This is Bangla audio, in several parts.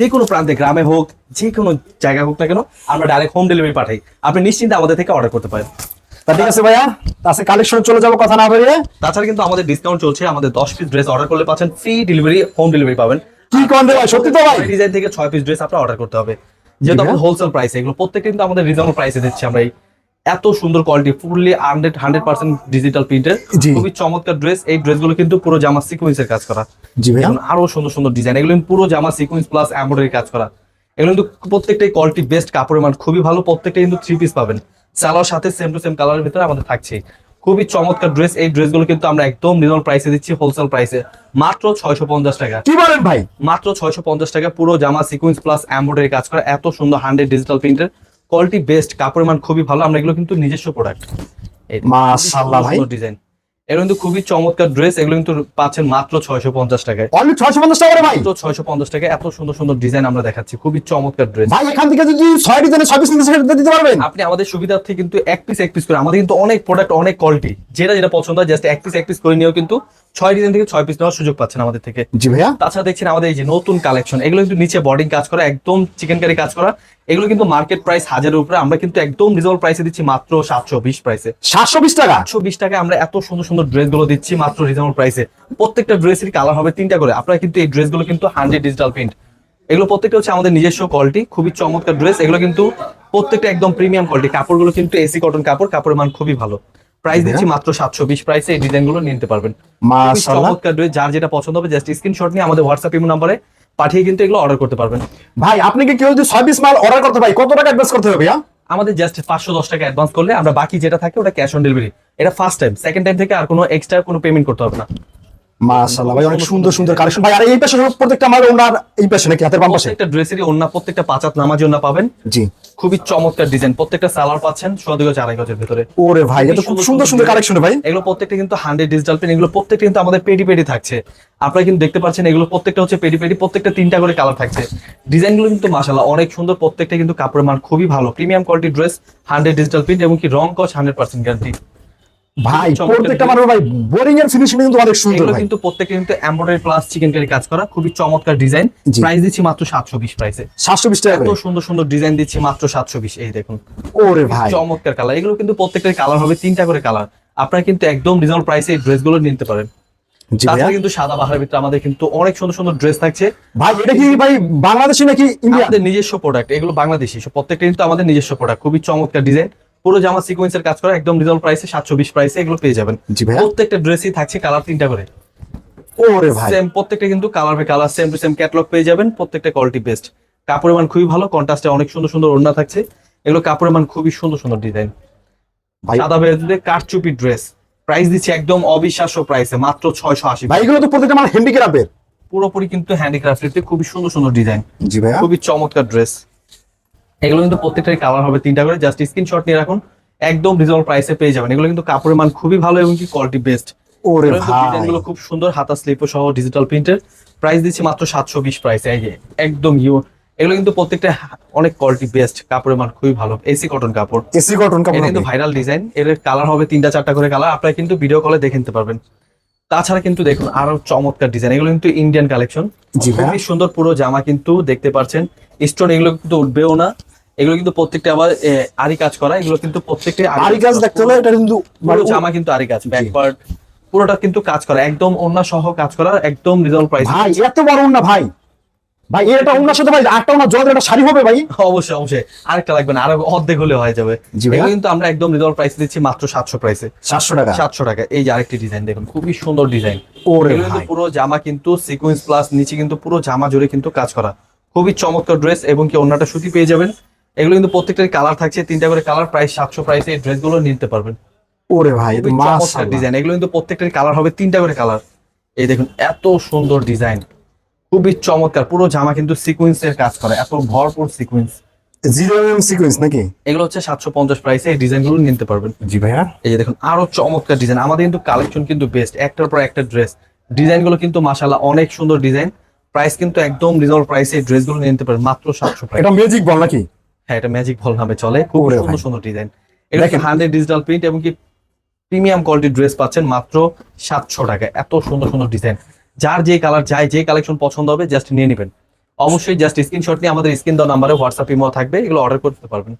যে কোনো প্রান্তে গ্রামে হোক যে কোনো জায়গা হোক না কেন আমরা ডাইরেক্ট হোম ডেলিভারি পাঠাই। আপনি নিশ্চিন্তে আমাদের থেকে অর্ডার করতে পারেন। তা ঠিক আছে ভাইয়া তাছে কালেকশন চলে যাব কথা না বেরিয়ে তাছাড়া কিন্তু আমাদের ডিসকাউন্ট চলছে আমাদের দশ পিস ড্রেস অর্ডার করলে পাচ্ছেন ফ্রি ডেলিভারি হোম ডেলিভারি পাবেন। কি কন ভাই? সত্যি তো ভাই? ডিজাইন থেকে ছয় পিস ড্রেস আপনার অর্ডার করতে হবে। যেহেতু আমাদের হোলসেল প্রাইস এগুলো প্রত্যেকটা কিন্তু আমাদের রিজনেবল প্রাইসে দিচ্ছি আমরা এই এত সুন্দর quality fully hundred hundred percent digital প্রিন্টের খুবই চমৎকার ড্রেস এই ড্রেসগুলো কিন্তু পুরো জামা সিকোয়েন্সের কাজ করা। জি এখন আরও সুন্দর সুন্দর ডিজাইন এগুলো পুরো জামা সিকোয়েন্স প্লাস এমব্রয়ডারি কাজ করা। এগুলো কিন্তু প্রত্যেকটাই কোয়ালিটি বেস্ট কাপড়ের মান খুবই ভালো প্রত্যেকটা কিন্তু থ্রি পিস পাবেন। সালোয়ার সাথে সেম টু সেম কালারের ভিতরে আমাদের থাকছে। খুবই চমৎকার ড্রেস এই ড্রেসগুলো কিন্তু আমরা একদম রিজনেবল প্রাইসে দিচ্ছি হোলসেল প্রাইসে মাত্র ছয়শো পঞ্চাশ টাকা। কি বলেন ভাই? মাত্র ছয়শো পঞ্চাশ টাকা পুরো জামা সিকোয়েন্স প্লাস এমব্রয়ডারি কাজ করা এত সুন্দর হান্ড্রেড ডিজিটাল প্রিন্টের কোয়ালিটি বেস্ট কাপড়ের মান খুবই ভালো আমরা এগুলো কিন্তু নিজস্ব প্রোডাক্ট মাশাআল্লাহ ভাই। ডিজাইন এগুলো কিন্তু খুবই চমৎকার ড্রেস এগুলো কিন্তু পাচ্ছেন মাত্র ছয়শো পঞ্চাশ টাকায়। অনলি ছয়শো পঞ্চাশ টাকা করে ভাই। মাত্র ছয়শো পঞ্চাশ টাকা এত সুন্দর সুন্দর ডিজাইন আমরা দেখাচ্ছি খুবই চমৎকার ড্রেস ভাই এখান থেকে যদি ছয় ডিজাইনের ছয় পিস নিতে সেটা দিতে পারবেন? আপনি আমাদের সুবিধার্থে কিন্তু এক পিস এক পিস করে আমাদের কিন্তু অনেক প্রোডাক্ট অনেক কোয়ালিটি যেটা যেটা পছন্দ হয় জাস্ট এক পিস এক পিস করে নিয়েও কিন্তু ছয় ডিজাইন থেকে ছয় পিস নেওয়ার সুযোগ পাচ্ছেন আমাদের থেকে। জি ভাইয়া। তাছাড়া দেখছেন আমাদের এই যে নতুন কালেকশন এগুলো কিন্তু নিচে বর্ডিং কাজ করা একদম চিকেন কারি কাজ করা। এগুলো কিন্তু মার্কেট প্রাইস হাজারের উপরে আমরা কিন্তু একদম রিজনেবল প্রাইসে দিচ্ছি মাত্র সাতশো বিশ প্রাইসে সাতশো বিশ টাকা? সাতশো বিশ টাকায় আমরা এত সুন্দর সুন্দর ড্রেসগুলো দিচ্ছি মাত্র রিজনেবল প্রাইসে প্রত্যেকটা ড্রেসের কালার হবে তিনটা করে। আপনারা কিন্তু এই ড্রেসগুলো কিন্তু হান্ড্রেড ডিজিটাল প্রিন্ট এগুলো প্রত্যেকটা হচ্ছে আমাদের নিজস্ব কোয়ালিটি খুবই চমৎকার ড্রেস এগুলো কিন্তু প্রত্যেকটা একদম প্রিমিয়াম কোয়ালিটি কাপড়গুলো কিন্তু এসি কটন কাপড় কাপড়ের মান খুবই ভালো। প্রাইস দিচ্ছি মাত্র সাতশো বিশ প্রাইসে এই ডিজাইনগুলো নিতে পারবেন। মাশাআল্লাহ। চমৎকার যার যেটা পছন্দ হবে জাস্ট স্ক্রিনশট নিয়ে আমাদের হোয়াটসঅ্যাপ ইমো নাম্বারে পাঠিয়ে কিন্তু এগুলো অর্ডার করতে পারবেন। ভাই আপনি কি কেউ যদি ছয় পিস মাল অর্ডার করতে ভাই কত টাকা অ্যাডভান্স করতে হবে ভাইয়া? আমাদের জাস্ট পাঁচশো দশ টাকা অ্যাডভান্স করলে আমরা বাকি যেটা থাকে ওটা ক্যাশ অন ডেলিভারি এটা ফার্স্ট টাইম সেকেন্ড টাইম থেকে আর কোনো এক্সট্রা কোনো পেমেন্ট করতে হবে না। মাশাআল্লাহ ভাই অনেক সুন্দর সুন্দর কালেকশন ভাই আর এই পাশে প্রত্যেকটা আমার ওনার এই পাশে নাকি হাতের বাম পাশে? প্রত্যেকটা ড্রেসেরই অন্য প্রত্যেকটা পাঁচাত নামাজ অন্য পাবেন। জি। খুবই চমৎকার ডিজাইন প্রত্যেকটা সালোয়ার পাচ্ছেন সোয়া দুই গজ আড়াই গজের ভিতরে। ওরে ভাই এটা খুব সুন্দর সুন্দর কালেকশন ভাই। এগুলো প্রত্যেকটা কিন্তু হান্ড্রেড ডিজিটাল পেন এগুলো প্রত্যেকটা কিন্তু আমাদের পেডি পেডি থাকছে। আপনারা কিন্তু দেখতে পাচ্ছেন এগুলো প্রত্যেকটা হচ্ছে পেডি পেডি প্রত্যেকটা তিনটা করে কালার থাকছে। ডিজাইনগুলো কিন্তু মাসাল্লাহ অনেক সুন্দর প্রত্যেকটা কিন্তু কাপড়ের মান খুবই ভালো। Premium quality dress hundred digital print এবং কি রং কস হান্ড্রেড পার্সেন্ট গ্যারান্টি ভাই প্রত্যেকটা মানুষ ভাই বোরিং এর ফিনিশিং কিন্তু অনেক সুন্দর ভাই। কিন্তু প্রত্যেকটা কিন্তু এমব্রয়ডারি প্লাস চিকেন কারি কাজ করা খুবই চমৎকার ডিজাইন প্রাইস দিচ্ছি মাত্র সাতশো বিশ প্রাইসে সাতশো বিশ টাকা এত সুন্দর সুন্দর ডিজাইন দিচ্ছি মাত্র সাতশো বিশ এই দেখুন। ওরে ভাই। চমৎকার কালার এগুলো কিন্তু প্রত্যেকটা কালার হবে তিনটা করে কালার আপনারা কিন্তু একদম রিজনেবল প্রাইসে এই ড্রেসগুলো নিতে পারেন। তাছাড়া কিন্তু সাদা বাহারের ভিতরে আমাদের কিন্তু অনেক সুন্দর সুন্দর ড্রেস থাকছে। ভাই এটা কি ভাই বাংলাদেশি নাকি ইন্ডিয়া আমাদের নিজস্ব প্রোডাক্ট এগুলো বাংলাদেশি প্রত্যেকটা কিন্তু আমাদের নিজস্ব প্রোডাক্ট খুবই চমৎকার ডিজাইন পুরো জামা সিকোয়েন্সের কাজ করা একদম রিজনেবল প্রাইসে সাতশো বিশ প্রাইসে এগুলো পেয়ে যাবেন। জি ভাইয়া। প্রত্যেকটা ড্রেসই থাকছে কালার তিনটা করে। ওরে ভাই। সেম প্রত্যেকটা কিন্তু colour by colour same to same catalogue পেয়ে যাবেন প্রত্যেকটা কোয়ালিটি বেস্ট কাপড়ের মান খুবই ভালো কন্ট্রাস্টে অনেক সুন্দর সুন্দর ওড়না থাকছে। এগুলো কাপড়ের মান খুবই সুন্দর সুন্দর ডিজাইন ভাই সাদা বেরোতে কারচুপি ড্রেস প্রাইস দিচ্ছি একদম অবিশ্বাস্য প্রাইসে মাত্র ছয়শো আশি ভাই এগুলো তো প্রত্যেকটা আমার হ্যান্ডিক্রাফটের পুরোপুরি কিন্তু হ্যান্ডিক্রাফটের খুবই সুন্দর সুন্দর ডিজাইন জি ভাইয়া। খুবই চমৎকার ড্রেস এগুলো কিন্তু প্রত্যেকটাই কালার হবে তিনটা করে। জাস্ট স্ক্রিনশট নিয়ে রাখুন। একদম রিজনেবল প্রাইসে পেয়ে যাবেন। এগুলো কিন্তু কাপড়ের মান খুবই ভালো এবং কি কোয়ালিটি বেস্ট ওরে ভাই। ডিজাইনগুলো খুব সুন্দর হাতা স্লিপ সহ ডিজিটাল প্রিন্টের প্রাইস দিচ্ছি মাত্র সাতশো বিশ প্রাইস এই যে একদম ইউ এগুলো কিন্তু প্রত্যেকটা অনেক কোয়ালিটি বেস্ট কাপড়ের মান খুবই ভালো। এসি কটন কাপড়। এসি কটন কাপড় এটা কিন্তু ভাইরাল ডিজাইন এর কালার হবে তিনটা চারটা করে কালার আপনারা কিন্তু ভিডিও কলে দেখে নিতে পারবেন। তাছাড়া কিন্তু দেখুন আরও চমৎকার ডিজাইন এগুলো কিন্তু ইন্ডিয়ান কালেকশন খুবই সুন্দর পুরো জামা কিন্তু দেখতে পাচ্ছেন। স্টোন এগুলো কিন্তু উঠবেও না। এগুলো কিন্তু প্রত্যেকটা আবার আরি কাজ করা এগুলো কিন্তু প্রত্যেকটা আরি গাছ দেখতে হলে এটা কিন্তু পুরো জামা কিন্তু আরি কাজ ব্যাক পার্ট কিন্তু কাজ করা একদম অন্য সহ কাজ করা একদম রিজনেবল প্রাইস ভাই এত বড় না ভাই। ভাই এটা ওনার সাথে ভাই আটটা ওনার জলের একটা শাড়ি হবে ভাই। অবশ্যই অবশ্যই। আরেকটা লাগবে না আরও অর্ধেক হলে হয়ে যাবে। কিন্তু আমরা একদম রিজনেবল প্রাইস দিচ্ছি মাত্র সাতশো প্রাইসে সাতশো টাকা। সাতশো টাকা। এই যে আরেকটি ডিজাইন দেখুন খুবই সুন্দর ডিজাইন ওরে ভাই। পুরো জামা কিন্তু সিকোয়েন্স প্লাস নিচে কিন্তু পুরো জামা জুড়ে কিন্তু কাজ করা। খুবই চমৎকার ড্রেস এবং কি অন্যটা সুতি পেয়ে যাবেন। এগুলো কিন্তু প্রত্যেকটার কালার থাকছে তিনটা করে কালার প্রাইস সাতশো প্রাইসে এই ড্রেসগুলো নিতে পারবেন। ওরে ভাই ডিজাইন এগুলো কিন্তু প্রত্যেকটার কালার হবে তিনটা করে কালার এই দেখুন এত সুন্দর ডিজাইন খুবই চমৎকার পুরো জামা কিন্তু সিকোয়েন্সের কাজ করে এত ভরপুর সিকোয়েন্স জিরো এম সিকোয়েন্স নাকি? এগুলো হচ্ছে সাতশো পঞ্চাশ প্রাইসে এই ডিজাইনগুলো নিতে পারবেন। জি ভাইয়া। এই যে দেখুন আরও চমৎকার ডিজাইন আমাদের কিন্তু কালেকশন কিন্তু বেস্ট একটার পর একটা ড্রেস ডিজাইনগুলো কিন্তু মাশাল্লাহ অনেক সুন্দর ডিজাইন প্রাইস কিন্তু একদম রিজনেবল প্রাইসে এই ড্রেসগুলো নিতে পারেন মাত্র সাতশো প্রাইস এটা ম্যাজিক বল নাকি? হ্যাঁ এটা ম্যাজিক বল নামে চলে। খুব সুন্দর সুন্দর ডিজাইন এটা। হান্ড্রেড ডিজিটাল প্রিন্ট এবং কি প্রিমিয়াম কোয়ালিটির ড্রেস পাচ্ছেন মাত্র সাতশো টাকা। এত সুন্দর সুন্দর ডিজাইন যার যে কালার চাই যে কালেকশন পছন্দ হবে জাস্ট নিয়ে নেবেন। অবশ্যই জাস্ট স্ক্রিনশট নিয়ে আমাদের স্ক্রিন দেওয়া নাম্বারে হোয়াটসঅ্যাপ ইমো থাকবে এগুলো অর্ডার করতে পারবেন।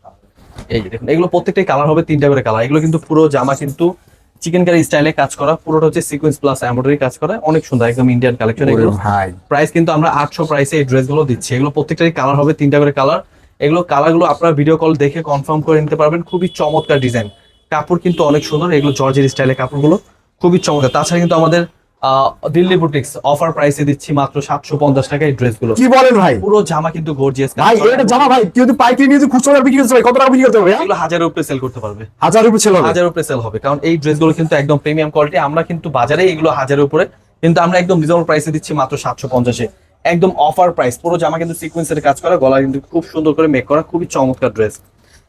এই যে দেখুন এগুলো প্রত্যেকটাই কালার হবে তিনটা করে কালার এগুলো কিন্তু পুরো জামা কিন্তু চিকেন কারি স্টাইলে কাজ করা পুরোটা হচ্ছে সিকোয়েন্স প্লাস এমব্রয়ডারি কাজ করা অনেক সুন্দর একদম ইন্ডিয়ান কালেকশন এগুলো। প্রাইস কিন্তু আমরা আটশো প্রাইসে এই ড্রেসগুলো দিচ্ছি। এগুলো প্রত্যেকটাই কালার হবে তিনটা করে কালার এগুলো কালারগুলো আপনারা ভিডিও কল দেখে কনফার্ম করে নিতে পারবেন। খুবই চমৎকার ডিজাইন কাপড় কিন্তু অনেক সুন্দর এগুলো জর্জের স্টাইলের কাপড়গুলো। খুবই চমৎকার। তাছাড়া কিন্তু আমাদের আহ, দিল্লি বুটিক্স অফার প্রাইসে দিচ্ছি মাত্র সাতশো পঞ্চাশ টাকা এই ড্রেসগুলো কি বলেন ভাই? পুরো জামা কিন্তু গর্জিয়াস ভাই এটা জামা ভাই কেউ যদি পাইকারি নিয়ে খুচরা বিক্রি করতে কত টাকা বিক্রি করতে হবে এগুলো হাজারের উপরে সেল করতে পারবে। হাজার রুপি ছিল হাজার উপরে সেল হবে। কারণ এই ড্রেসগুলো কিন্তু একদম প্রিমিয়াম কোয়ালিটি আমরা কিন্তু বাজারে এগুলো হাজারের উপরে কিন্তু আমরা একদম রিজনেবল প্রাইসে দিচ্ছি মাত্র সাতশো পঞ্চাশে। একদম অফার প্রাইস পুরো জামা কিন্তু সিকোয়েন্সের কাজ করা গলা কিন্তু খুব সুন্দর করে মেক করা খুবই চমৎকার ড্রেস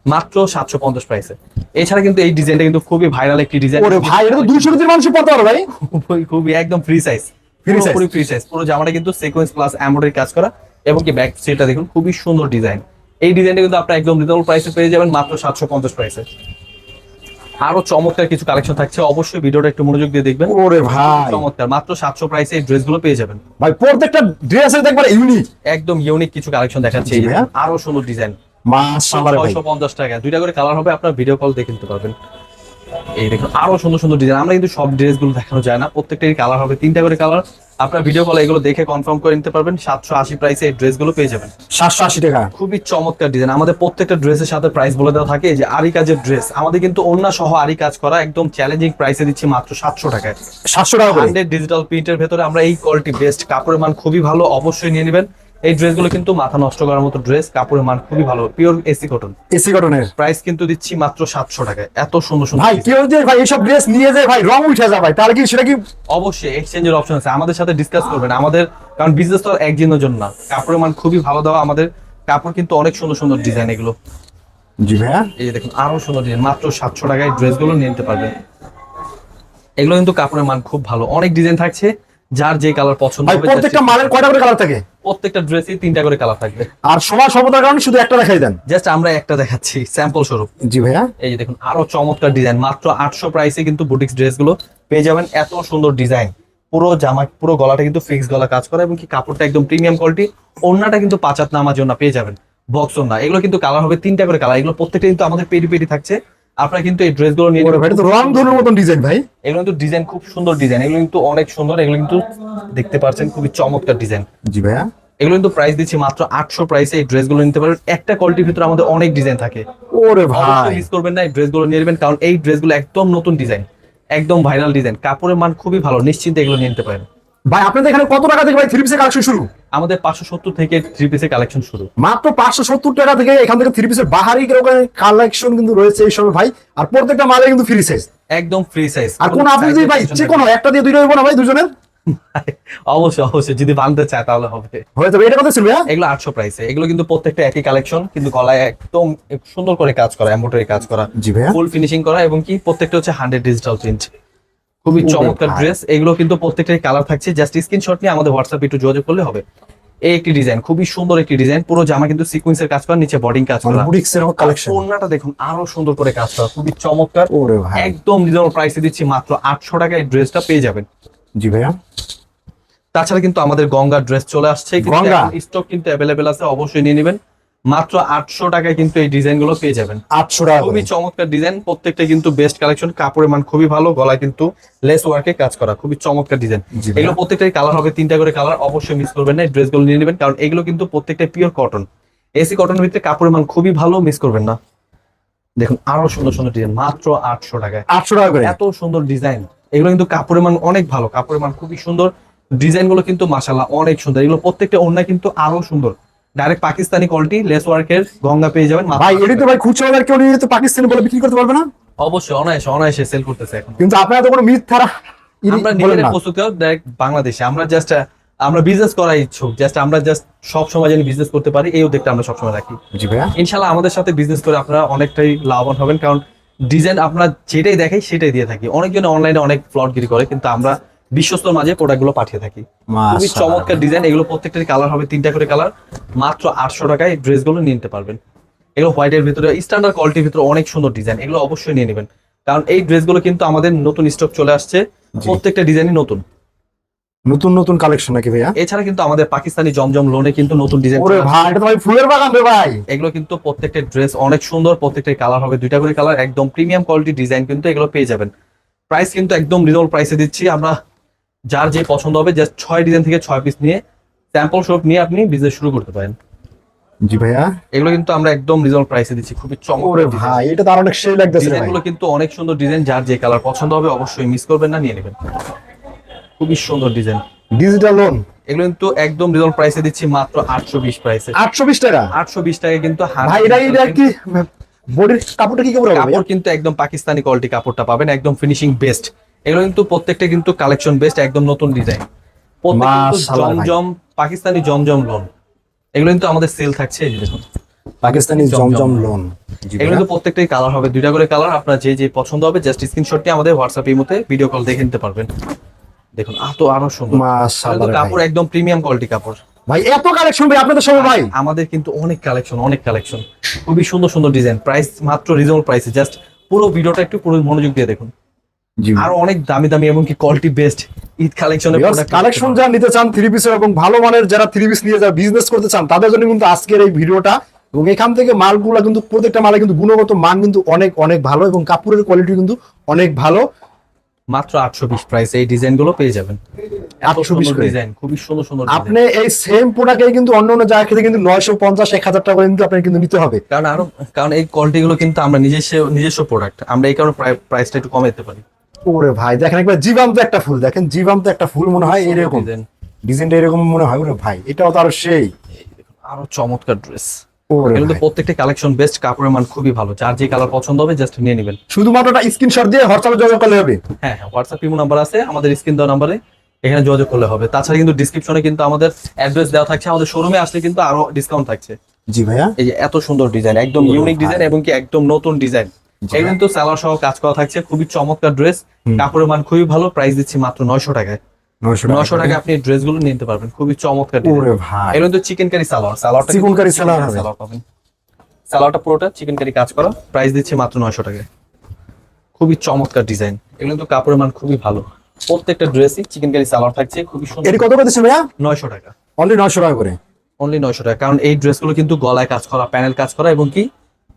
মাত্র সাতশো পঞ্চাশ প্রাইসে এছাড়া কিন্তু এই ডিজাইনটা কিন্তু খুবই ভাইরাল একটি ডিজাইন ওরে ভাই এটা তো দুইশো কেজির মানুষ পড়তে পারো ভাই। খুবই খুবই একদম ফ্রি সাইজ? পুরোপুরি ফ্রি সাইজ পুরো জামাটা কিন্তু সিকোয়েন্স প্লাস এমব্রয়ডারি কাজ করা এবং কি ব্যাক সেটটা দেখুন খুবই সুন্দর ডিজাইন এই ডিজাইনটা কিন্তু আপনি একদম রিজনেবল প্রাইসে পেয়ে যাবেন মাত্র সাতশো পঞ্চাশ প্রাইসে আরও চমৎকার কিছু কালেকশন থাকছে। অবশ্যই ভিডিওটা একটু মনোযোগ দিয়ে দেখবেন। ওরে ভাই। চমৎকার। মাত্র সাতশো প্রাইসে এই ড্রেসগুলো পেয়ে যাবেন। ভাই প্রত্যেকটা ড্রেসের দেখবার ইউনিক একদম ইউনিক কিছু কালেকশন দেখাচ্ছে। ভাইয়া। আরও সুন্দর ডিজাইন মাশাআল্লাহ ভাই। ছয়শো পঞ্চাশ টাকা। দুইটা করে কালার হবে আপনার ভিডিও কল দেখে নিতে পারবেন। এই দেখুন আরও সুন্দর সুন্দর ডিজাইন আমরা কিন্তু সব ড্রেসগুলো দেখানো যায় না। প্রত্যেকটাই কালার হবে। তিনটা করে কালার আপনার ভিডিও কল এগুলো দেখে কনফার্ম করে নিতে পারবেন সাতশো আশি প্রাইসে এই ড্রেসগুলো পেয়ে যাবেন। সাতশো আশি টাকা। খুবই চমৎকার ডিজাইন আমাদের প্রত্যেকটা ড্রেসের সাথে প্রাইস বলে দেওয়া থাকে যে আরি কাজের ড্রেস আমাদের কিন্তু অন্য সহ আরি কাজ করা একদম চ্যালেঞ্জিং প্রাইসে দিচ্ছি মাত্র সাতশো টাকায়। সাতশো টাকা হান্ড্রেড ডিজিটাল প্রিন্টের ভেতরে আমরা এই কোয়ালিটি বেস্ট কাপড়ের মান খুবই ভালো অবশ্যই নিয়ে নেবেন। এই ড্রেসগুলো কিন্তু মাথা নষ্ট করার মতো ড্রেস কাপড়ের মান খুবই ভালো পিওর এসি কটন এসি কটনের প্রাইস কিন্তু দিচ্ছি মাত্র সাতশো টাকায়। এত সুন্দর সুন্দর ভাই। কেউ যে ভাই এইসব ড্রেস নিয়ে যায় ভাই রং উঠে যায় ভাই তাহলে কি সেটা কি অবশ্যই এক্সচেঞ্জের অপশন আছে। আমাদের সাথে ডিসকাস করবেন। আমাদের কারণ বিজনেস তো একদিনের জন্য না। কাপড়ের মান খুবই ভালো দেওয়া আমাদের। কাপড় কিন্তু অনেক সুন্দর সুন্দর ডিজাইন এগুলো। জি ভাইয়া। এই যে দেখুন আরও সুন্দর ডিজাইন মাত্র সাতশো টাকায় ড্রেসগুলো নিয়ে নিতে পারবেন। এগুলো কিন্তু কাপড়ের মান খুব ভালো। অনেক ডিজাইন থাকছে। যার যে কালার পছন্দ হবে প্রত্যেকটা মালের কয়টা করে কালার থাকে? প্রত্যেকটা ড্রেসই তিনটা করে কালার থাকবে। আর সময় সর্বদার কারণে শুধু একটা দেখাই দেন। জাস্ট আমরা একটা দেখাচ্ছি স্যাম্পল স্বরূপ জি ভাইয়া। এই যে দেখুন আরও চমৎকার ডিজাইন মাত্র আটশো প্রাইসে কিন্তু বুটিক্স ড্রেসগুলো পেয়ে যাবেন এত সুন্দর ডিজাইন পুরো জামা পুরো গলাটা কিন্তু ফিক্স গলা কাজ করা এবং কি কাপড়টা একদম প্রিমিয়াম কোয়ালিটি ওড়নাটা কিন্তু পাঁচাত নামার জন্য পেয়ে যাবেন। বক্স ওড়না এগুলো কিন্তু কালার হবে তিনটা করে কালার এগুলো প্রত্যেকটা কিন্তু আমাদের পেরি পেরি থাকছে। আপনারা কিন্তু এই ড্রেসগুলো নিয়ে ভাই তো রং ধনুর মতন ডিজাইন ভাই। এগুলো কিন্তু ডিজাইন খুব সুন্দর ডিজাইন এগুলো কিন্তু অনেক সুন্দর এগুলো কিন্তু দেখতে পাচ্ছেন খুবই চমৎকার ডিজাইন জি ভাইয়া। এগুলো কিন্তু প্রাইস দিচ্ছি মাত্র আটশো প্রাইসে এই ড্রেসগুলো নিতে পারবেন। একটা কোয়ালিটির ভিতরে আমাদের অনেক ডিজাইন থাকে। ওরে ভাই। মিস করবেন না এই ড্রেসগুলো নিয়ে নেবেন কারণ এই ড্রেসগুলো একদম নতুন ডিজাইন একদম ভাইরাল ডিজাইন কাপড়ের মান খুবই ভালো নিশ্চিন্তে এগুলো নিতে পারেন। ভাই আপনাদের এখানে কত টাকা থেকে ভাই থ্রি পিসের কালেকশন শুরু? আমাদের পাঁচশো সত্তর থেকে থ্রি পিসের কালেকশন শুরু। মাত্র পাঁচশো সত্তর টাকা থেকে এখান থেকে থ্রি পিসের বাহারি কালেকশন কিন্তু রয়েছে এই সময় ভাই। আর প্রত্যেকটা মালে কিন্তু ফ্রি সাইজ একদম ফ্রি সাইজ আর কোন আপনি যদি ভাই যে কোনো একটা দিয়ে দুইটা হইব না ভাই দুজনের? অবশ্যই অবশ্যই যদি বানতে চায় তাহলে হবে। হয়ে যাবে এটা কথা ছিল এগুলো আটশো প্রাইসে এগুলো কিন্তু প্রত্যেকটা একই কালেকশন কিন্তু গলায় একদম সুন্দর করে কাজ করা এম্বোটারি কাজ করা। ফুল ফিনিশিং করা এবং কি প্রত্যেকটা হচ্ছে হান্ড্রেড ডিজিটাল প্রিন্ট খুবই চমৎকার ড্রেস এগুলো কিন্তু প্রত্যেকটাই কালার থাকছে। জাস্ট স্ক্রিনশট নিয়ে আমাদের হোয়াটসঅ্যাপে একটু যোগাযোগ করলে হবে। এই একটি ডিজাইন খুবই সুন্দর একটি ডিজাইন পুরো জামা কিন্তু সিকোয়েন্সের কাজ করা নিচে বডিং কাজ করা। বুটিক্সের কালেকশন ওড়নাটা দেখুন আরও সুন্দর করে কাজ করা। খুবই চমৎকার। ওরে ভাই। একদম রিজনেবল প্রাইসে দিচ্ছি মাত্র আটশো টাকায় ড্রেসটা পেয়ে যাবেন। জি ভাইয়া। তাছাড়া কিন্তু আমাদের গঙ্গা ড্রেস চলে আসছে। গঙ্গা? স্টক কিন্তু অ্যাভেলেবেল আছে অবশ্যই নিয়ে নেবেন। মাত্র আটশো টাকায় কিন্তু এই ডিজাইনগুলো পেয়ে যাবেন। আটশো টাকা খুবই চমৎকার ডিজাইন প্রত্যেকটা কিন্তু বেস্ট কালেকশন কাপড়ের মান খুবই ভালো গলায় কিন্তু লেস ওয়ার্কে কাজ করা খুবই চমৎকার ডিজাইন। এগুলো প্রত্যেকটাই কালার হবে তিনটা করে কালার অবশ্যই মিস করবেন না ড্রেসগুলো নিয়ে নেবেন কারণ এগুলো কিন্তু প্রত্যেকটা পিওর কটন এসি কটনের ভিতরে কাপড়ের মান খুবই ভালো মিস করবেন না। দেখুন আরও সুন্দর সুন্দর ডিজাইন মাত্র আটশো টাকায়। আটশো টাকা করে। এত সুন্দর ডিজাইন। এগুলো কিন্তু কাপড়ের মান অনেক ভালো কাপড়ের মান খুবই সুন্দর ডিজাইনগুলো কিন্তু মাসাল্লাহ অনেক সুন্দর। এগুলো প্রত্যেকটা অন্য কিন্তু আরও সুন্দর। ডাইরেক্ট পাকিস্তানি কোয়ালিটি লেস ওয়ার্কের গঙ্গা পেয়ে যাবেন ভাই 800 এটিতে ভাই খুচরা বাজার কেউ নিয়ে যেতে পাকিস্তানি বলে বিক্রি করতে পারবে না? অবশ্যই অনায়াসে অনায়াসে সেল করতেছে এখন। কিন্তু আপনারা তো কোনো মিথ ছাড়া আমরা বলেন নিজেরা না। প্রস্তুত ডাইরেক্ট বাংলাদেশে। আমরা জাস্ট আমরা বিজনেস করার ইচ্ছুক জাস্ট আমরা জাস্ট সব সময় যেন বিজনেস করতে পারি এই উদ্যোগটা আমরা সবসময় রাখি। জি ভাইয়া। ইনশাল্লাহ আমাদের সাথে বিজনেস করে আপনারা অনেকটাই লাভবান হবেন কারণ ডিজাইন আপনারা যেটাই দেখে সেটাই দিয়ে থাকি। অনেকজন অনলাইনে অনেক ফ্লটগিরি করে কিন্তু আমরা বিশ্বস্তর মাঝে প্রোডাক্টগুলো পাঠিয়ে থাকি। খুবই চমৎকার ডিজাইন এগুলো প্রত্যেকটার কালার হবে তিনটা করে কালার মাত্র আটশো টাকায় ড্রেসগুলো নিতে পারবেন। এগুলো হোয়াইটের ভিতরে স্ট্যান্ডার্ড কোয়ালিটির ভিতরে অনেক সুন্দর ডিজাইন এগুলো অবশ্যই নিয়ে নেবেন। কারণ এই ড্রেসগুলো কিন্তু আমাদের নতুন স্টক চলে আসছে প্রত্যেকটা ডিজাইনই নতুন। নতুন নতুন কালেকশন নাকি ভাইয়া? এছাড়া কিন্তু আমাদের পাকিস্তানি জমজম লোনে কিন্তু নতুন ডিজাইন ওরে ভাই এটা তো ভাই ফুলের বাগান রে ভাই। এগুলো কিন্তু প্রত্যেকটা ড্রেস অনেক সুন্দর প্রত্যেকটা কালার হবে দুইটা করে কালার একদম প্রিমিয়াম কোয়ালিটি ডিজাইন কিন্তু এগুলো পেয়ে যাবেন। প্রাইস কিন্তু একদম রিজনেবল প্রাইসে দিচ্ছি আমরা যার যে পছন্দ হবে জাস্ট ছয় ডিজাইন থেকে ছয় পিস নিয়ে স্যাম্পল শপ নিয়ে আপনি বিজনেস শুরু করতে পারেন। জি ভাইয়া। এগুলো কিন্তু আমরা একদম রিজনেবল প্রাইসে দিচ্ছি খুবই চমৎকার ভাই এটা তো অনেক সেই লাগতেছে ভাই। ডিজাইনগুলো কিন্তু অনেক সুন্দর ডিজাইন যার যে কালার পছন্দ হবে অবশ্যই মিস করবেন না নিয়ে নেবেন। খুবই সুন্দর ডিজাইন ডিজিটাল লোন এগুলো কিন্তু একদম রিজনেবল প্রাইসে দিচ্ছি মাত্র আটশো বিশ প্রাইসে আটশো বিশ টাকা? আটশো বিশ টাকা কিন্তু ভাই এটা এটা কি বডির কাপড়টা কি কাপড় হবে কাপড় কিন্তু একদম পাকিস্তানি কোয়ালিটি কাপড়টা পাবেন একদম ফিনিশিং বেস্ট এগুলো কিন্তু প্রত্যেকটা কিন্তু কালেকশন বেস্ট একদম নতুন ডিজাইন জমজম পাকিস্তানি জমজম লোন এগুলো কিন্তু আমাদের সেল থাকছে পাকিস্তানি জমজম। লোন এগুলো। কিন্তু প্রত্যেকটাই কালার হবে দুইটা করে কালার আপনার যে যে পছন্দ হবে জাস্ট স্ক্রিনশট নিয়ে আমাদের হোয়াটসঅ্যাপ ইমোতে ভিডিও কল দেখে নিতে পারবেন। দেখুন এত আরও সুন্দর। মাশাআল্লাহ কাপড় একদম প্রিমিয়াম কোয়ালিটি কাপড়। ভাই এত কালেকশন ভাই আপনাদের সবাই ভাই। আমাদের কিন্তু অনেক কালেকশন অনেক কালেকশন খুবই সুন্দর সুন্দর ডিজাইন প্রাইস মাত্র রিজনেবল প্রাইসে জাস্ট পুরো ভিডিওটা একটু পুরো মনোযোগ দিয়ে দেখুন। আরও অনেক দামি দামি এবং কি কোয়ালিটি বেস্ট ঈদ কালেকশনের কালেকশন যারা নিতে চান থ্রি পিসের এবং ভালো মানের যারা থ্রি পিস নিয়ে যারা বিজনেস করতে চান তাদের জন্য কিন্তু আজকের এই ভিডিওটা। এবং এখান থেকে মালগুলা কিন্তু প্রত্যেকটা মালে কিন্তু গুণগত মান কিন্তু অনেক অনেক ভালো এবং কাপড়ের কোয়ালিটি কিন্তু অনেক ভালো। মাত্র আটশো বিশ প্রাইস এই ডিজাইনগুলো পেয়ে যাবেন। আটশো বিশ ডিজাইন খুবই সুন্দর সুন্দর আপনি এই সেম প্রোডাক্টে কিন্তু অন্য অন্য জায়গা থেকে কিন্তু নয়শো পঞ্চাশ এক হাজার টাকা কিন্তু আপনার কিন্তু নিতে হবে। কারণ আরও কারণ এই কোয়ালিটি গুলো কিন্তু আমরা নিজস্ব নিজস্ব প্রোডাক্ট আমরা এই কারণে প্রাইসটা একটু কমে দিতে পারি। ওরে ভাই দেখেন একবার জীবান্ত একটা ফুল দেখেন জীবান্ত একটা ফুল মনে হয় এরকম। ডিজাইনটা এরকম মনে হয় ওরে ভাই এটাও তো আরও সেই। আরও চমৎকার ড্রেস ওরে এগুলো তো ভাই। প্রত্যেকটা কালেকশন বেস্ট কাপড়ের মান খুবই ভালো। যার যে কালার পছন্দ হবে জাস্ট নিয়ে নেবেন। শুধুমাত্র একটা স্ক্রিনশট দিয়ে হোয়াটসঅ্যাপে যোগাযোগ করলে হবে? হ্যাঁ হ্যাঁ হোয়াটসঅ্যাপ ইমো নাম্বার আছে আমাদের স্ক্রিন দেওয়া নাম্বারে এখানে যোগাযোগ করলে হবে। তাছাড়া কিন্তু ডিসক্রিপশনে কিন্তু আমাদের অ্যাড্রেস দেওয়া থাকছে আমাদের শোরুমে আসলে কিন্তু আরও ডিসকাউন্ট থাকছে। জি ভাইয়া। এই যে এত সুন্দর ডিজাইন একদম ইউনিক ডিজাইন এবং কি একদম নতুন ডিজাইন এগুলো কিন্তু সালোয়ার সহ কাজ করা থাকছে খুবই চমৎকার ড্রেস কাপড়ের মান খুবই ভালো প্রাইস দিচ্ছি মাত্র নয়শো টাকায়। নয়শো টাকা। আপনি ড্রেসগুলো নিতে পারবেন খুবই চমৎকার কিন্তু চিকেন কারি সালোয়ার সালোয়ারটা Chicken curry সালোয়ার হবে। সালোয়ার পাবেন। সালোয়ারটা পুরোটা চিকেন কারি কাজ করা প্রাইস দিচ্ছে মাত্র নয়শো টাকায়। খুবই চমৎকার ডিজাইন এগুলো কিন্তু কাপড়ের মান খুবই ভালো। প্রত্যেকটা ড্রেসই চিকেন কারি সালোয়ার থাকছে খুবই সুন্দর। কত করে ভাইয়া? নয়শো টাকা। অনলি নয়শো টাকা করে। অনলি নয়শো টাকা কারণ এই ড্রেসগুলো কিন্তু গলায় কাজ করা প্যানেল কাজ করা এবং কি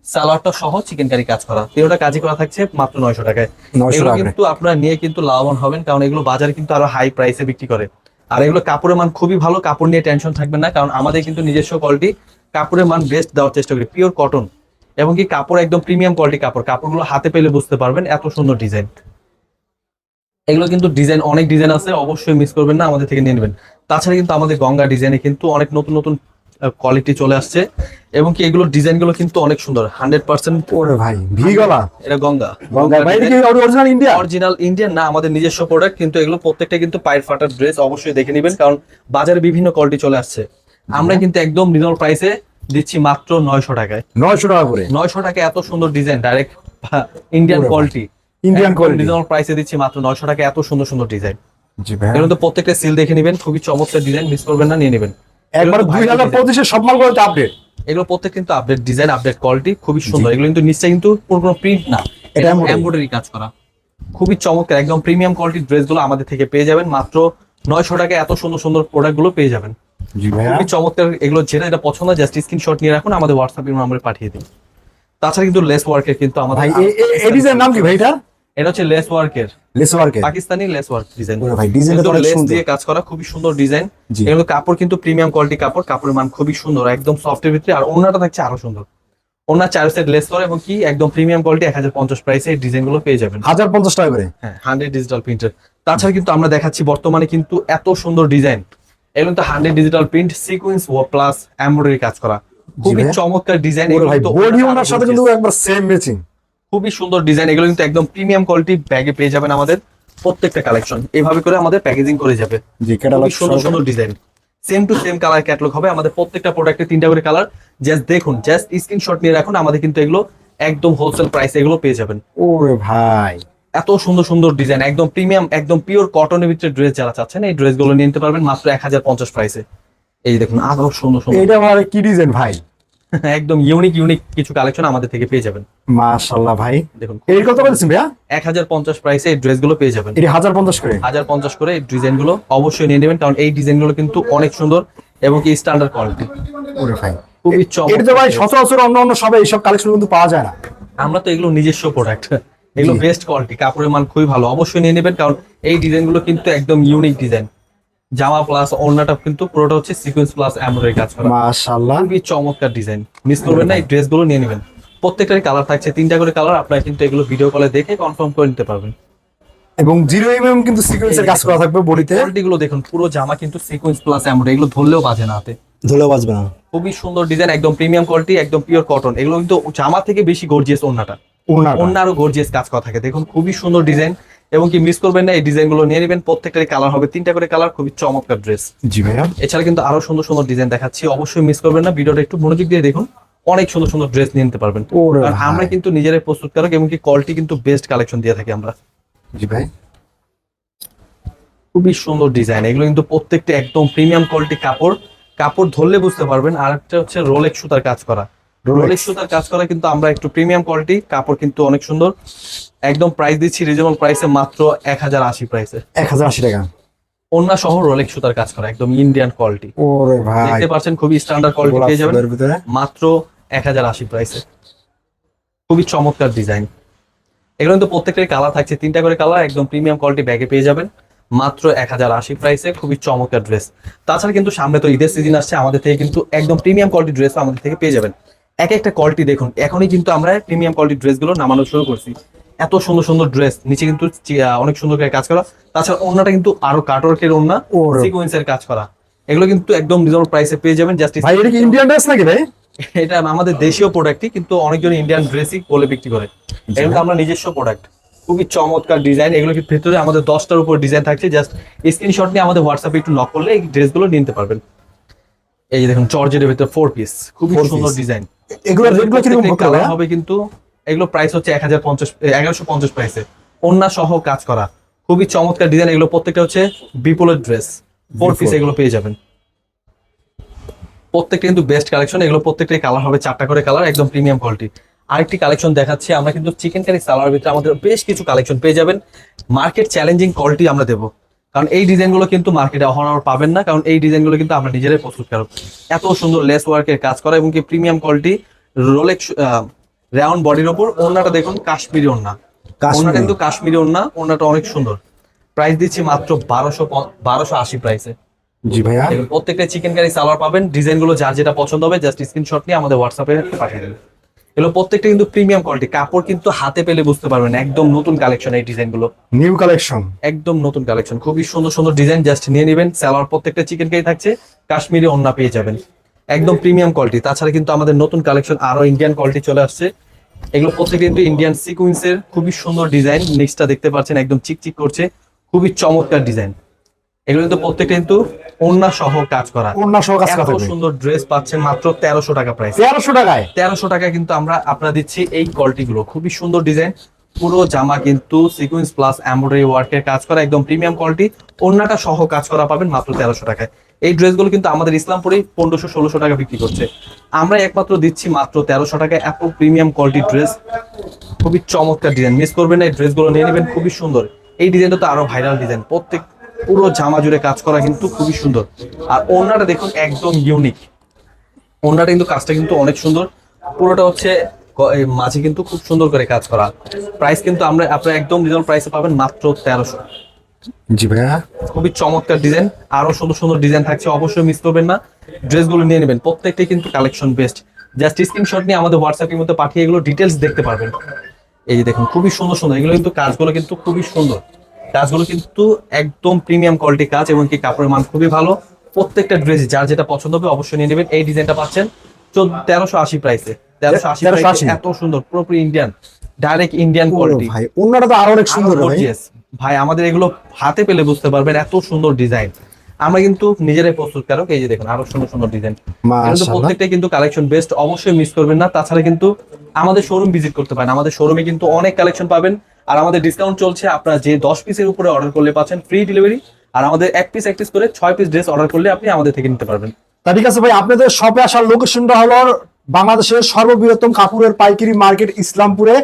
সালোয়ারটা সহ চিকেন কারি কাজ করা। তিনটা কাজই করা থাকছে মাত্র নয়শো টাকায়। এগুলো কিন্তু আপনারা নিয়ে কিন্তু লাভবান হবেন কারণ এগুলো বাজারে কিন্তু আরও হাই প্রাইসে বিক্রি করে। আর এগুলো কাপড়ের মান খুবই ভালো কাপড় নিয়ে টেনশন থাকবেন না কারণ আমাদের কিন্তু নিজস্ব কোয়ালিটি কাপড়ের মান বেস্ট দেওয়ার চেষ্টা করি পিওর কটন এবং কি কাপড় একদম প্রিমিয়াম কোয়ালিটি কাপড় কাপড়গুলো হাতে পেলে বুঝতে পারবেন এত সুন্দর ডিজাইন এগুলো কিন্তু ডিজাইন অনেক ডিজাইন আছে অবশ্যই মিস করবেন না আমাদের থেকে নিয়ে নেবেন। তাছাড়া কিন্তু আমাদের গঙ্গা ডিজাইনে কিন্তু অনেক নতুন নতুন কোয়ালিটি চলে আসছে। এবং কি এগুলোর ডিজাইনগুলো কিন্তু অনেক সুন্দর হান্ড্রেড পার্সেন্ট ওরে ভাই ভি গলা এটা গঙ্গা। গঙ্গা। ভাই অরিজিনাল ইন্ডিয়া অরিজিনাল ইন্ডিয়ান না আমাদের নিজস্ব প্রোডাক্ট কিন্তু এগুলো প্রত্যেকটা কিন্তু পায়ের ফাটার ড্রেস অবশ্যই দেখে নেবেন কারণ বাজারে বিভিন্ন কোয়ালিটি চলে আসছে। আমরা কিন্তু একদম রিজনেবল প্রাইসে দিচ্ছি মাত্র নয়শো টাকায়। নয়শো টাকা করে? নয়শো টাকা এত সুন্দর design direct Indian quality Indian quality reasonable প্রাইসে দিচ্ছি মাত্র নয়শো টাকা এত সুন্দর সুন্দর ডিজাইন জি তো প্রত্যেকটা সিল দেখে নেবেন খুবই চমৎকার ডিজাইন মিস করবেন না নিয়ে নেবেন। একবার দুই হাজার পঁচিশে সব মাল করতে আপডেট এগুলো প্রত্যেক কিন্তু আপডেট ডিজাইন আপডেট কোয়ালিটি খুবই সুন্দর। এগুলো কিন্তু নিশ্চয় কিন্তু কোনো কোনো প্রিন্ট না। এটা এটা এমব্রয়ডারি কাজ করা। খুবই চমৎকার একদম প্রিমিয়াম কোয়ালিটির ড্রেসগুলো আমাদের থেকে পেয়ে যাবেন। মাত্র নয়শো টাকা এত সুন্দর সুন্দর প্রোডাক্টগুলো পেয়ে যাবেন। খুবই চমৎকার এগুলো যেটা যেটা পছন্দ জাস্ট স্ক্রিনশট নিয়ে রাখুন আমাদের হোয়াটসঅ্যাপ নাম্বারে পাঠিয়ে দিন। তাছাড়া কিন্তু লেস ওয়ার্কের কিন্তু আমাদের এই ডিজাইন নাম কি ভাই এটা? এটা হচ্ছে লেস ওয়ার্কের লেস ওয়ার্কে পাকিস্তানি লেস ওয়ার্ক ডিজাইন। ভাই ডিজাইনটা তো লেস সুন্দর। দিয়ে কাজ করা খুবই সুন্দর ডিজাইন। এগুলো কাপড় কিন্তু প্রিমিয়াম কোয়ালিটি কাপড় কাপড়ের মান খুবই সুন্দর একদম সফটের ভিতরে আর ওনাটা থাকছে আরও সুন্দর। ওনার চার সেট লেস করে এবং কি একদম প্রিমিয়াম কোয়ালিটি এক হাজার পঞ্চাশ প্রাইসে এই ডিজাইনগুলো পেয়ে যাবেন। হাজার পঞ্চাশ টাকা করে? হ্যাঁ হান্ড্রেড ডিজিটাল প্রিন্টার তাছাড়া কিন্তু আমরা দেখাচ্ছি বর্তমানে কিন্তু এত সুন্দর ডিজাইন। এগুলো তো হান্ড্রেড ডিজিটাল প্রিন্ট সিকুয়েন্স ও প্লাস এমব্রয়ডারি কাজ করা। খুবই চমৎকার ডিজাইন ওরে ভাই বডি ওনার সাথে কিন্তু একবার সেম ম্যাচিং খুবই সুন্দর ডিজাইন এগুলো কিন্তু একদম প্রিমিয়াম কোয়ালিটি ব্যাগে পেয়ে যাবেন আমাদের প্রত্যেকটা কালেকশন এইভাবে করে আমাদের প্যাকেজিং করে যাবে। জি ক্যাটালগ সুন্দর সুন্দর design same to same colour catalogue হবে আমাদের প্রত্যেকটা প্রোডাক্টে তিনটা করে কালার জাস্ট দেখুন জাস্ট স্ক্রিনশট নিয়ে রাখুন আমাদের কিন্তু এগুলো একদম হোলসেল প্রাইস এগুলো পেয়ে যাবেন। ওরে ভাই। এত সুন্দর সুন্দর ডিজাইন একদম প্রিমিয়াম একদম পিওর কটনের ভিতরে ড্রেস যারা চাচ্ছেন এই ড্রেসগুলো নিয়ে নিতে পারবেন মাত্র এক হাজার পঞ্চাশ প্রাইসে এই দেখুন আরও সুন্দর সুন্দর। এটা আমার কি ডিজাইন ভাই? একদম ইউনিক ইউনিক কিছু কালেকশন আমাদের থেকে পেয়ে যাবেন। মাশাল্লাহ ভাই। দেখুন। এর কত বলছেন ভাইয়া? এক হাজার পঞ্চাশ প্রাইসে এই ড্রেসগুলো পেয়ে যাবেন। এটি হাজার পঞ্চাশ করে? হাজার পঞ্চাশ করে এই ডিজাইনগুলো অবশ্যই নিয়ে নেবেন কারণ এই ডিজাইনগুলো কিন্তু অনেক সুন্দর এবং কি স্ট্যান্ডার্ড কোয়ালিটি ওরে ভাই। খুবই এটা তো ভাই সচরাচর অন্য অন্য সবাই এইসব কালেকশন কিন্তু পাওয়া যায় না। আমরা তো এগুলো নিজস্ব প্রোডাক্ট এগুলো বেস্ট কোয়ালিটি কাপড়ের মান খুবই ভালো। অবশ্যই নিয়ে নেবেন কারণ এই ডিজাইনগুলো কিন্তু একদম ইউনিক ডিজাইন জামা প্লাস ওড়নাটা কিন্তু পুরোটা হচ্ছে সিকোয়েন্স প্লাস এমব্রয়ডারি কাজ করা। মাশাল্লাহ খুবই চমৎকার ডিজাইন মিস করবেন না এই ড্রেসগুলো নিয়ে নেবেন। প্রত্যেকটারই কালার থাকছে তিনটা করে কালার আপনারা কিন্তু এগুলো ভিডিও কলে দেখে কনফার্ম করে নিতে পারবেন। এবং জিরো এম এম কিন্তু সিকোয়েন্সের কাজ করা থাকবে বডিতে। কোয়ালিটি গুলো দেখুন পুরো জামা কিন্তু সিকোয়েন্স প্লাস এমব্রয়ডারি এগুলো ধরলেও বাজে না হাতে। ধরলেও বাজবে না। খুবই সুন্দর ডিজাইন একদম প্রিমিয়াম কোয়ালিটি একদম পিওর কটন এগুলো কিন্তু জামা থেকে বেশি গর্জিয়াস ওড়নাটা। অন্য আরও গর্জিয়াস কাজ করা থাকে। দেখুন খুবই সুন্দর ডিজাইন এবং কি মিস করবেন না এই ডিজাইনগুলো নিয়ে নেবেন। প্রত্যেকটারই কালার হবে। তিনটা করে কালার খুবই চমৎকার ড্রেস জি ভাইয়া। এছাড়া কিন্তু আরও সুন্দর সুন্দর ডিজাইন দেখাচ্ছি। অবশ্যই মিস করবেন না। ভিডিওটা একটু মনোযোগ দিয়ে দেখুন। অনেক সুন্দর সুন্দর ড্রেস নিয়ে নিতে পারবেন। ভাই। আমরা কিন্তু নিজেরাই প্রস্তুতকারক এবং কি কোয়ালিটি কিন্তু বেস্ট কালেকশন দিয়ে থাকি আমরা। জি ভাই। খুবই সুন্দর ডিজাইন এগুলো কিন্তু প্রত্যেকটা একদম প্রিমিয়াম কোয়ালিটি কাপড়। কাপড় ধরলে বুঝতে পারবেন। আর একটা হচ্ছে রোলেক্স সুতার কাজ করা। রোলেক্স সুতার কাজ করা কিন্তু আমরা একটু প্রিমিয়াম কোয়ালিটি কাপড় কিন্তু অনেক সুন্দর। একদম প্রাইস দিচ্ছি রিজনেবল প্রাইসে মাত্র এক হাজার আশি প্রাইসে এক হাজার আশি টাকা। অন্য সহ রোলেক্স সুতার কাজ করা একদম ইন্ডিয়ান কোয়ালিটি ওরে ভাই। দেখতে পাচ্ছেন খুবই স্ট্যান্ডার্ড কোয়ালিটি পেয়ে যাবেন। মাত্র এক হাজার আশি প্রাইসে খুবই চমৎকার ডিজাইন এগুলো কিন্তু প্রত্যেকটাই কালার থাকছে তিনটা করে কালার একদম প্রিমিয়াম কোয়ালিটি ব্যাগে পেয়ে যাবেন। মাত্র এক হাজার আশি প্রাইসে খুবই চমৎকার ড্রেস তাছাড়া কিন্তু সামনে তো ঈদের সিজন আসছে আমাদের থেকে কিন্তু একদম প্রিমিয়াম কোয়ালিটি ড্রেস আমাদের থেকে পেয়ে যাবেন। এক একটা কোয়ালিটি দেখুন। এখনই কিন্তু আমরা প্রিমিয়াম কোয়ালিটি ড্রেসগুলো নামানো শুরু করছি। এত সুন্দর সুন্দর ড্রেস নিচে কিন্তু অনেক সুন্দর করে কাজ করা। তাছাড়া ওড়নাটা কিন্তু আরও কাটওয়ার্কের ওরে। সিকোয়েন্সের কাজ করা। এগুলো কিন্তু একদম রিজনেবল প্রাইসে পেয়ে যাবেন জাস্ট ভাই এটা কি ইন্ডিয়ান ড্রেস নাকি ভাই? এটা আমাদের দেশীয় প্রোডাক্টই কিন্তু অনেকজন ইন্ডিয়ান ড্রেসই বলে বিক্রি করে। এগুলো আমরা নিজস্ব প্রোডাক্ট খুবই চমৎকার ডিজাইন এগুলো কি ভেতরে আমাদের দশটার উপর ডিজাইন থাকছে জাস্ট স্ক্রিনশট নিয়ে আমাদের হোয়াটসঅ্যাপে একটু নক করলে এই ড্রেসগুলো নিতে পারবেন। এই যে দেখুন জর্জের ভিতরে ফোর পিস খুবই সুন্দর ডিজাইন এগুলো রেটগুলো কীরকম হবে কিন্তু এগুলো প্রাইস হচ্ছে এক হাজার পঞ্চাশ এগারোশো পঞ্চাশ প্রাইসে অন্য সহ কাজ করা। খুবই চমৎকার ডিজাইন এগুলো প্রত্যেকটা হচ্ছে বিপুলের ড্রেস ফোর পিস এগুলো পেয়ে যাবেন। প্রত্যেকটা কিন্তু বেস্ট কালেকশন এগুলো প্রত্যেকটাই কালার হবে চারটা করে কালার একদম প্রিমিয়াম কোয়ালিটি আরেকটি কালেকশন দেখাচ্ছি আমরা কিন্তু চিকেন কারি সালোয়ার ভিতরে আমাদের বেশ কিছু কালেকশন পেয়ে যাবেন। মার্কেট চ্যালেঞ্জিং কোয়ালিটি আমরা দেবো। কারণ এই ডিজাইনগুলো কিন্তু মার্কেটে অহরহ পাবেন না কারণ এই ডিজাইনগুলো কিন্তু আমরা নিজেরাই প্রস্তুত করব এত সুন্দর লেস ওয়ার্কের কাজ করা এবং কি প্রিমিয়াম কোয়ালিটি রোলেক্স রাউন্ড বডির ওপর ওড়নাটা দেখুন কাশ্মীরি কাশ্মীরি। ওড়নাটা কিন্তু কাশ্মীরি ওড়না ওড়নাটা অনেক সুন্দর। প্রাইস দিচ্ছি মাত্র বারোশো বারোশো আশি প্রাইসে জি ভাইয়া। প্রত্যেকটা চিকেন কারি সালোয়ার পাবেন ডিজাইনগুলো যার যেটা পছন্দ হবে জাস্ট স্ক্রিনশট নিয়ে আমাদের হোয়াটসঅ্যাপে পাঠিয়ে দেবেন। এগুলো প্রত্যেকটা কিন্তু প্রিমিয়াম কোয়ালিটি কাপড় কিন্তু হাতে পেলে বুঝতে পারবেন একদম নতুন কালেকশন এই ডিজাইনগুলো নিউ কালেকশন একদম নতুন কালেকশন খুবই সুন্দর সুন্দর ডিজাইন জাস্ট নিয়ে নেবেন। সালোয়ার প্রত্যেকটা চিকেন কারি থাকছে কাশ্মীরি ওন্না পেয়ে যাবেন। একদম প্রিমিয়াম কোয়ালিটি তাছাড়া কিন্তু আমাদের নতুন কালেকশন আরও ইন্ডিয়ান কোয়ালিটি চলে আসছে। এগুলো প্রত্যেকটা কিন্তু ইন্ডিয়ান সিকুয়েন্সের খুবই সুন্দর ডিজাইন নেক্সটটা দেখতে পাচ্ছেন একদম চিকচিক করছে। খুবই চমৎকার ডিজাইন এগুলো কিন্তু প্রত্যেকটা কিন্তু ওন্না সহ কাজ করা। অন্য সহ কাজ করা সুন্দর ড্রেস পাচ্ছেন মাত্র তেরোশো টাকা প্রাইস তেরোশো টাকায়? তেরোশো টাকা কিন্তু আমরা আপনারা দিচ্ছি এই কোয়ালিটি গুলো খুবই সুন্দর ডিজাইন পুরো জামা কিন্তু সিকুয়েন্স প্লাস এমব্রয়ডারি ওয়ার্কের কাজ করা একদম প্রিমিয়াম কোয়ালিটি অন্যটা সহ কাজ করা পাবেন মাত্র তেরোশো টাকায়। এই ড্রেসগুলো কিন্তু আমাদের ইসলামপুরে পনেরোশো ষোলোশো টাকা বিক্রি করছে। আমরা একমাত্র দিচ্ছি মাত্র তেরোশো টাকায় এত প্রিমিয়াম কোয়ালিটি ড্রেস খুবই চমৎকার ডিজাইন মিস করবেন না এই ড্রেসগুলো নিয়ে নেবেন খুবই সুন্দর। এই ডিজাইনটা তো আরও ভাইরাল ডিজাইন প্রত্যেক পুরো জামা জুড়ে কাজ করা কিন্তু খুবই সুন্দর। আর ওনাটা দেখুন একদম ইউনিক ওনাটা কিন্তু কাজটা কিন্তু অনেক সুন্দর। পুরোটা হচ্ছে মাঝে কিন্তু খুব সুন্দর করে কাজ করা। প্রাইস কিন্তু আমরা আপনারা একদম রিজনেবল প্রাইসে পাবেন মাত্র তেরোশো। জি ভাইয়া। খুবই চমৎকার ডিজাইন আরও সুন্দর সুন্দর ডিজাইন থাকছে। অবশ্যই মিস করবেন না। ড্রেসগুলো নিয়ে নেবেন। প্রত্যেকটাই কিন্তু কালেকশন বেস্ট জাস্ট স্ক্রিনশট নিয়ে আমাদের হোয়াটসঅ্যাপের মধ্যে পাঠিয়ে এগুলো ডিটেলস দেখতে পারবেন। এই যে দেখুন খুবই সুন্দর সুন্দর। এগুলো কিন্তু কাজগুলো কিন্তু খুবই সুন্দর। কাজগুলো কিন্তু একদম প্রিমিয়াম কোয়ালিটি কাজ এবং কি কাপড়ের মান খুবই ভালো। প্রত্যেকটা ড্রেস যার যেটা পছন্দ হবে অবশ্যই নিয়ে নেবেন। এই ডিজাইনটা পাচ্ছেন তেরোশো আশি প্রাইসে তেরোশো আশি 1380 এত সুন্দর পুরোপুরি ইন্ডিয়ান ডাইরেক্ট ইন্ডিয়ান কোয়ালিটি ভাই অন্যটা তো আরও অনেক সুন্দর ভাই। আমাদের এগুলো হাতে পেলে বুঝতে পারবেন এত সুন্দর ডিজাইন আমরা কিন্তু নিজেরাই প্রস্তুতকারক এই যে দেখুন আরও সুন্দর সুন্দর ডিজাইন কিন্তু প্রত্যেকটাই কিন্তু কালেকশন বেস্ট অবশ্যই মিস করবেন না। তাছাড়া কিন্তু আমাদের শোরুম ভিজিট করতে পারেন। আমাদের শোরুমে কিন্তু অনেক কালেকশন পাবেন। আর আমাদের ডিসকাউন্ট চলছে আপনারা যে দশ পিসের উপরে অর্ডার করলে পাচ্ছেন ফ্রি ডেলিভারি আর আমাদের এক পিস এক পিস করে ছয় পিস ড্রেস অর্ডার করলে আপনি আমাদের থেকে নিতে পারবেন। তা ঠিক আছে ভাই আপনাদের শপে আসার লোকেশনটা হলো বাংলাদেশের সর্ববৃহত্তম কাপড়ের পাইকারি মার্কেট ইসলামপুরে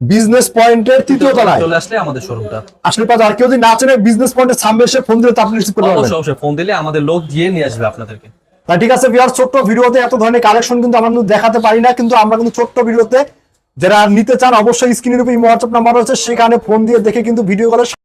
বিজনেস পয়েন্টের তৃতীয় তলায়। চলে আসলে আমাদের শোরুমটা আসলে পাতা আর কেউ যদি না চেনে বিজনেস পয়েন্টের সামনে এসে ফোন দিলে আপনি রিসিভ করতে পারবেন। অবশ্যই ফোন দিলে আমাদের লোক গিয়ে নিয়ে আসবে আপনাদেরকে। তা ঠিক আছে বিহার ছোট্ট ভিডিওতে এত ধরনের কালেকশন কিন্তু আমরা কিন্তু দেখাতে পারি না কিন্তু আমরা কিন্তু ছোট্ট ভিডিওতে যারা নিতে চান, অবশ্যই স্ক্রিনের উপর হোয়াটসঅ্যাপ নাম্বার আছে সেখানে ফোন দিয়ে দেখে কিন্তু ভিডিও কলে